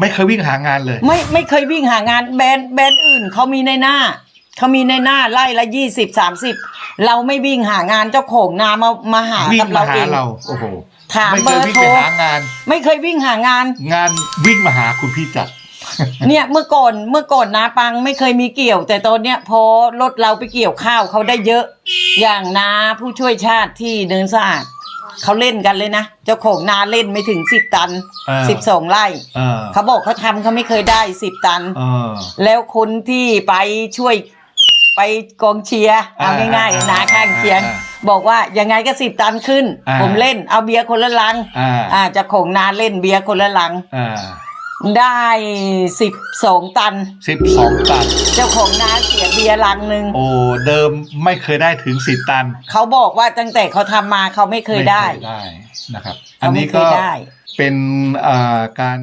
ไม่เคยวิ่งหางานเลย ไม่ไม่เคยวิ่งหางานแบรนด์แบรนด์อื่นเขามีในหน้าเขามีในหน้าไล่ละยี่สิบสามสิบเราไม่วิ่งหางานเจ้าของนามามาหาวิ่กังบมาเราหาเองเราโอ้โหถามไม่เบเคอยร์วิ่งโทรไปหางาน ไม่เคยวิ่งหางาน งานวิ่งมาหาคุณพี่จัด เนี่ยเมื่อก่อนเมื่อก่อนนาปังไม่เคยมีเกี่ยว แต่ตอนเนี้ยพอรถเราไปเกี่ยวข้าวเขาได้เยอะ อย่างนาผู้ช่วยชาติที่เนินสะอาด เขาเล่นกันเลยนะ เจ้าของนาเล่นไม่ถึงสิบตันอ่า สิบสองไร่เออเขาบอกเขาทำเขาไม่เคยได้สิบตันเออแล้วคนที่ไปช่วยไปกองเชียร์เอาอ่าง่ายอ่าๆนาข้างเคียง อ่าบอกว่ายังไงก็สิบตันขึ้น อ่า ผมเล่นเอาเบียร์คนละลังอ่าอ่าเจะของนาเล่นเบียร์คนละลัง อ่า ได้สิบสองตัน สิบสองตัน เจ้าของนาเสียเบียร์ลังหนึ่งโอ้เดิมไม่เคยได้ถึงสิบตันเขาบอกว่าตั้งแต่เขาทำมาเขาไม่เคยได้ ม่ได้นะครับ อันเขาไม่นี้เคก็ยได้ เป็นอ่าการ